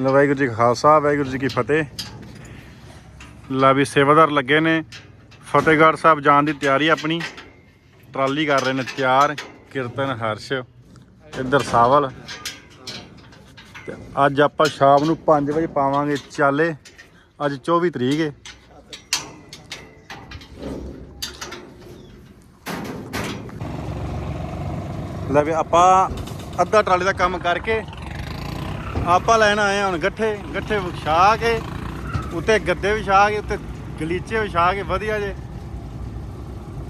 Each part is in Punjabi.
ਵਾਹਿਗੁਰੂ ਜੀ ਕਾ ਖਾਲਸਾ, ਵਾਹਿਗੁਰੂ ਜੀ ਕੀ ਫਤਿਹ। ਲਾ ਵੀ ਸੇਵਾਦਾਰ ਲੱਗੇ ਨੇ। ਫਤਿਹਗੜ੍ਹ ਸਾਹਿਬ ਜਾਣ ਦੀ ਤਿਆਰੀ ਆਪਣੀ। ਟਰਾਲੀ ਕਰ ਰਹੇ ਨੇ ਤਿਆਰ, ਕੀਰਤਨ, ਹਰਸ਼, ਇੱਧਰ ਸਾਵਲ। ਤੇ ਅੱਜ ਆਪਾਂ ਸ਼ਾਮ ਨੂੰ 5 ਵਜੇ ਪਾਵਾਂਗੇ ਚਾਲੇ। ਅੱਜ 24 ਤਰੀਕ ਹੈ ਲੈ ਵੀ ਆਪਾਂ ਅੱਧਾ ਟਰਾਲੀ ਦਾ ਕੰਮ ਕਰਕੇ ਆਪਾਂ ਲੈਣ ਆਏ ਹਾਂ ਹੁਣ ਗੱਠੇ ਗੱਠੇ ਵਿਛਾ ਕੇ, ਉੱਤੇ ਗੱਦੇ ਵਿਛਾ ਕੇ, ਉੱਤੇ ਗਲੀਚੇ ਵਿਛਾ ਕੇ, ਵਧੀਆ ਜੇ।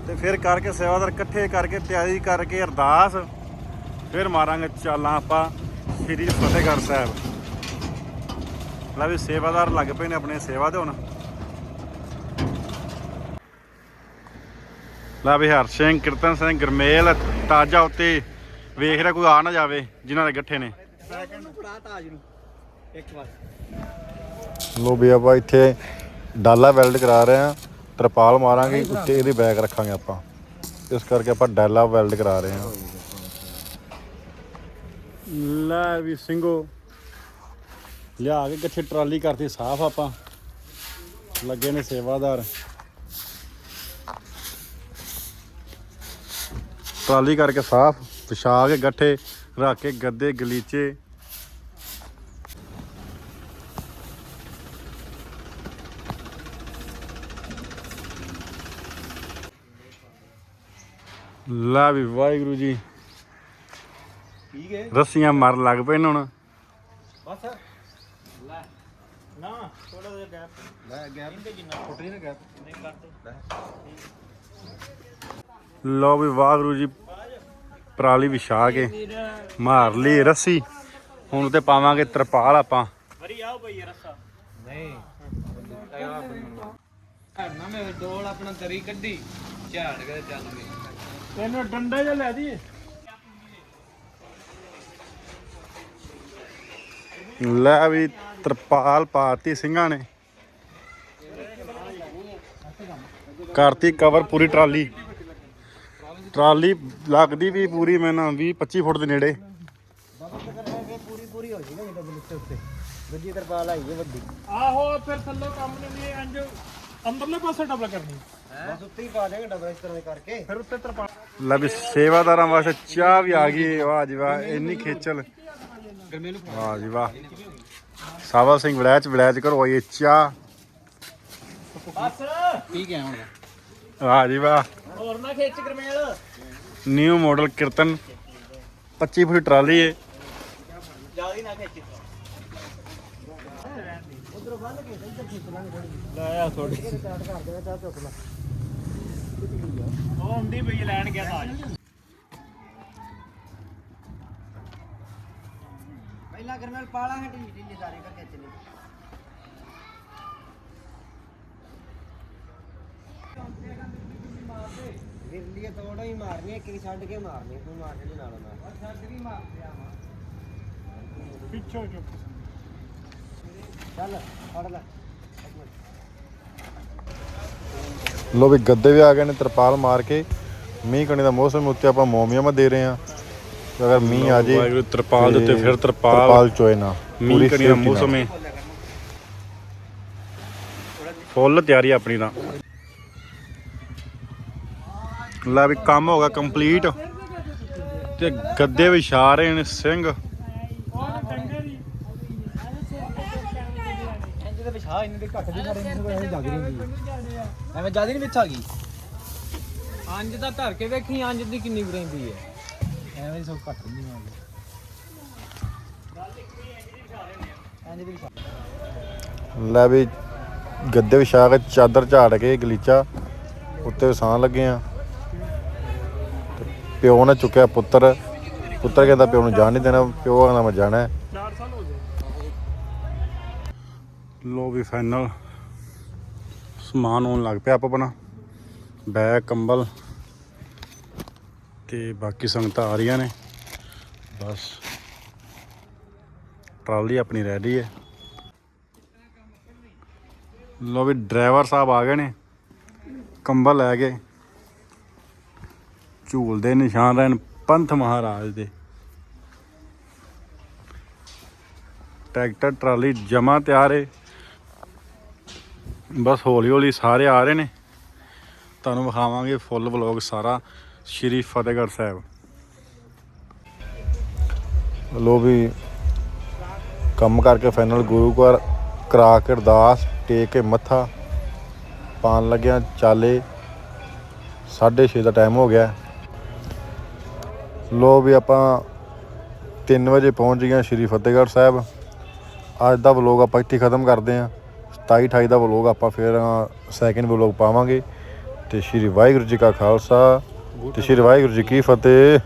ਤੇ ਫਿਰ ਕਰਕੇ ਸੇਵਾਦਾਰ ਇਕੱਠੇ ਕਰਕੇ ਤਿਆਰੀ ਕਰਕੇ ਅਰਦਾਸ, ਫਿਰ ਮਾਰਾਂਗੇ ਚਾਲਾਂ ਆਪਾਂ ਸ੍ਰੀ ਫਤਿਹਗੜ੍ਹ ਸਾਹਿਬ। ਲੈ ਵੀ ਸੇਵਾਦਾਰ ਲੱਗ ਪਏ ਨੇ ਆਪਣੇ ਸੇਵਾ ਦੇ ਹੁਣ। ਲੈ ਵੀ ਹਰ ਸਿੰਘ ਕੀਰਤਨ ਸਿੰਘ ਗਰਮੇਲ ਤਾਜਾ ਉੱਤੇ ਵੇਖ ਰਿਹਾ, ਕੋਈ ਆ ਨਾ ਜਾਵੇ ਜਿਨ੍ਹਾਂ ਦੇ ਗੱਠੇ ਨੇ। ਫੜਾ ਤਾਜ ਨੂੰ ਇੱਕ ਵਾਰ ਲੋ ਵੀ ਆਪਾਂ ਇੱਥੇ ਡਾਲਾ ਵੈਲਡ ਕਰਾ ਰਹੇ ਆ ਤਰਪਾਲ ਮਾਰਾਂਗੇ, ਉੱਤੇ ਇਹਦੇ ਬੈਗ ਰੱਖਾਂਗੇ ਆਪਾਂ। ਇਸ ਕਰਕੇ ਆਪਾਂ ਡਾਲਾ ਵੈਲਡ ਕਰਾ ਰਹੇ ਆ ਲੈ ਵੀ ਸਿੰਘੋ, ਲਿਆ ਕੇ ਗੱਠੇ ਟਰਾਲੀ ਕਰਤੀ, ਸਾਫ਼ ਆਪਾਂ। ਲੱਗੇ ਨੇ ਸੇਵਾਦਾਰ। ਟਰਾਲੀ ਕਰਕੇ ਸਾਫ਼, ਵਿਛਾ ਕੇ ਗੱਠੇ ਰੱਖ ਕੇ ਗੱਦੇ ਗਲੀਚੇ। ਲਾ ਵੀ ਵਾਹਿਗੁਰੂ ਜੀ। ਠੀਕ ਹੈ। ਰੱਸੀਆਂ ਮਾਰਨ ਲੱਗ ਪਏ ਨੇ ਹੁਣ। ਬਸ। ਲੈ। ਨਾ ਥੋੜਾ ਜਿਹਾ ਗੈਪ ਲੈ ਗੈਪ ਇਹਦੇ ਕਿੰਨਾ ਫੁੱਟ ਨਹੀਂ ਨਾ ਗੈਪ ਨਹੀਂ ਕੱਟ ਲੋ। ਵੀ ਵਾਹਿਗੁਰੂ ਜੀ ਪਰਾਲੀ ਵਿਛਾ ਕੇ ਮਾਰ ਲਈ ਰੱਸੀ। ਹੁਣ ਉੱਤੇ ਪਾਵਾਂਗੇ ਤਰਪਾਲ ਆਪਾਂ। ਵਰੀ ਆਓ ਭਈ ਰਸਾ ਨਹੀਂ ਨਾ ਮੈਂ ਡੋਲ ਆਪਣਾ ਤਰੀ ਕੱਢੀ ਝਾੜ ਕੇ ਚੱਲ ਗਈ ਤੈਨੂੰ ਡੰਡਾ ਜਿਹਾ ਲੈ ਦੀ ਲੈ ਵੀ ਤਰਪਾਲ ਪਾਤੀ ਸਿੰਘਾਂ ਨੇ। ਕਰਤੀ ਕਵਰ ਪੂਰੀ ਟਰਾਲੀ। ਟਰਾਲੀ ਲੱਗਦੀ ਵੀ ਪੂਰੀ ਮੈਂ ਨਾ 20 25 ਫੁੱਟ ਦੇ ਨੇੜੇ। ਪੂਰੀ ਪੂਰੀ ਹੋ ਜਾਏਗਾ ਜਦੋਂ ਬਲਿੱਤੇ ਉੱਤੇ ਦੂਜੀ ਤਰਪਾਲ ਆਈ ਹੈ ਵੱਡੀ ਆਹੋ ਫਿਰ ਥੱਲੋਂ ਕੰਮ ਨੇ ਵੀ ਇੰਜ ਅੰਦਰਲੇ ਪਾਸੇ ਡਬਲ ਕਰਨੀ। ਬਸ ਉੱਤੇ ਹੀ ਪਾ ਦੇਗਾ ਡਬਲ ਇਸ ਤਰ੍ਹਾਂ ਕਰਕੇ ਫਿਰ ਉੱਤੇ ਤਰਪਾ ਲੈ ਵੀ ਸੇਵਾਦਾਰਾਂ ਵਾਸਤੇ ਚਾਹ ਵੀ ਆ ਗਈ ਵਾਹ ਜੀ ਵਾਹ ਇੰਨੀ ਖੇਚਲ। ਵਾਹ ਜੀ ਵਾਹ। ਸਾਵਾ ਸਿੰਘ ਵਿਲਾਇਚ ਵਿਲਾਇਚ ਕਰੋ ਇਹ ਚਾਹ। ਬਸ। ਪੀ ਗਿਆ ਹੁਣ ਵਾਹ ਜੀ ਵਾਹ। ਹੋਰ ਨਾ ਖਿੱਚ ਕਰਮੇਲ। New model kirtan 25 foot trolley ਹੈ ਜ਼ਿਆਦਾ ਨਾ ਖਿੱਚ ਉਹ ਹੁੰਦੀ ਪਈ ਲੈਣ ਗਿਆ ਤਾਜ ਪਹਿਲਾਂ ਗਰਮੇਲ ਪਾਲਾ ਹੈ ਢਿੱਲੀ ਢਿੱਲੀ ਸਾਰੇ ਕਰਕੇ ਚਲੀ ਵਿਰਲੀਏ ਤੋੜੋ ਹੀ ਮਾਰਨੀ ਇੱਕ ਇੱਕ ਛੱਡ ਕੇ ਮਾਰਨੀ ਕੋਈ ਮਾਰ ਕੇ ਨਾਲ ਨਾਲ। ਛੱਡ ਕੇ ਮਾਰਦੇ ਆ ਪਿੱਛੋਂ ਚੁੱਪ। ਚੱਲ ਫੜ ਲੈ। ਵੀ ਗੱਦੇ ਵੀ ਆ ਗਏ ਨੇ ਤਰਪਾਲ ਮਾਰ ਕੇ। ਮੀਂਹ ਕਣੀ ਦਾ ਮੌਸਮ ਉੱਤੇ ਆਪਾਂ ਮੋਮੀਅਮ ਦੇ ਰਹੇ ਆ ਅਗਰ ਮੀਂਹ ਆ ਜੇ ਤਰਪਾਲ ਦੇ ਉੱਤੇ ਫਿਰ ਤਰਪਾਲ। ਤਰਪਾਲ ਚੋਏ ਨਾ। ਮੀਂਹ ਕਣੀ ਦਾ। ਮੌਸਮ ਹੈ। ਫੁੱਲ ਤਿਆਰੀ ਆਪਣੀ ਤਾਂ। ਲੈ ਵੀ ਕੰਮ ਹੋ ਗਿਆ ਕੰਪਲੀਟ। ਤੇ ਗੱਦੇ ਵਿਛਾ ਰਹੇ ਨੇ ਸਿੰਘ। ਵਿਛਾ ਇਹਨਾਂ ਦੇ ਘੱਟ ਦੀ ਸਾਡੇ ਨੂੰ ਜਗ ਰਹੀ ਐਵੇਂ ਜ਼ਿਆਦਾ ਨਹੀਂ ਵਿੱਚ ਆ ਗਈ। ਅੰਜ ਦਾ ਧਰ ਕੇ ਵੇਖੀ ਅੰਜ ਦੀ ਕਿੰਨੀ ਕੁ ਰਹਿੰਦੀ ਹੈ। ਐਵੇਂ ਸਭ ਘੱਟ ਨਹੀਂ ਲੈ ਵੀ ਗੱਦੇ ਵਿਛਾ ਕੇ ਚਾਦਰ ਝਾੜ ਕੇ ਗਲੀਚਾ ਉੱਤੇ ਵਸਾਣ ਲੱਗੇ ਆ। ਪਿਓ ਨੇ ਚੁੱਕਿਆ ਪੁੱਤਰ ਪੁੱਤਰ ਕਹਿੰਦਾ ਪਿਓ ਨੂੰ ਜਾਣ ਨਹੀਂ ਦੇਣਾ, ਪਿਓ ਕਹਿੰਦਾ ਮੈਂ ਜਾਣਾ ਹੈ। ਲੋ ਵੀ ਫਾਈਨਲ ਸਮਾਨ ਆਉਣ ਲੱਗ ਪਿਆ ਆਪਾਂ ਆਪਣਾ। ਬੈਗ, ਕੰਬਲ ਤੇ ਬਾਕੀ ਸੰਗਤਾਂ ਆ ਰਹੀਆਂ ਨੇ। ਬਸ। ਟਰਾਲੀ ਆਪਣੀ ਰੈਡੀ ਹੈ। ਲੋ ਵੀ ਡਰਾਈਵਰ ਸਾਹਿਬ ਆ ਗਏ ਨੇ। ਕੰਬਲ ਲੈ ਕੇ। ਝੂਲ ਦੇ ਨਿਸ਼ਾਨ ਰਹਿਣ ਪੰਥ ਮਹਾਰਾਜ ਦੇ। ਟਰੈਕਟਰ, ਟਰਾਲੀ ਜਮਾ ਤਿਆਰ ਏ। ਬਸ ਹੌਲੀ ਹੌਲੀ ਸਾਰੇ ਆ ਰਹੇ ਨੇ। ਤੁਹਾਨੂੰ ਵਿਖਾਵਾਂਗੇ ਫੁੱਲ ਵਲੌਗ ਸਾਰਾ ਸ਼੍ਰੀ ਫਤਿਹਗੜ੍ਹ ਸਾਹਿਬ। ਲੋ ਵੀ ਕੰਮ ਕਰਕੇ ਫਾਈਨਲ ਗੁਰੂ ਘਰ ਕਰਾ ਕੇ ਅਰਦਾਸ, ਟੇਕ ਕੇ ਮੱਥਾ ਪਾਣ ਲੱਗਿਆ। ਚਾਲੇ 6:30 ਦਾ ਟਾਈਮ ਹੋ ਗਿਆ। ਲੋ ਵੀ ਆਪਾਂ 3 ਵਜੇ ਪਹੁੰਚ ਗਏ ਸ਼੍ਰੀ ਫਤਿਹਗੜ੍ਹ ਸਾਹਿਬ। ਅੱਜ ਦਾ ਵਲੋਗ ਆਪਾਂ ਇੱਥੇ ਖਤਮ ਕਰਦੇ ਹਾਂ। 27 28 ਦਾ ਵਲੋਗ ਆਪਾਂ ਫਿਰ ਸੈਕਿੰਡ ਵਲੋਗ ਪਾਵਾਂਗੇ। ਤੇ ਸ਼੍ਰੀ ਵਾਹਿਗੁਰੂ ਜੀ ਕਾ ਖਾਲਸਾ ਤੇ ਸ਼੍ਰੀ ਵਾਹਿਗੁਰੂ ਜੀ ਕੀ ਫਤਿਹ।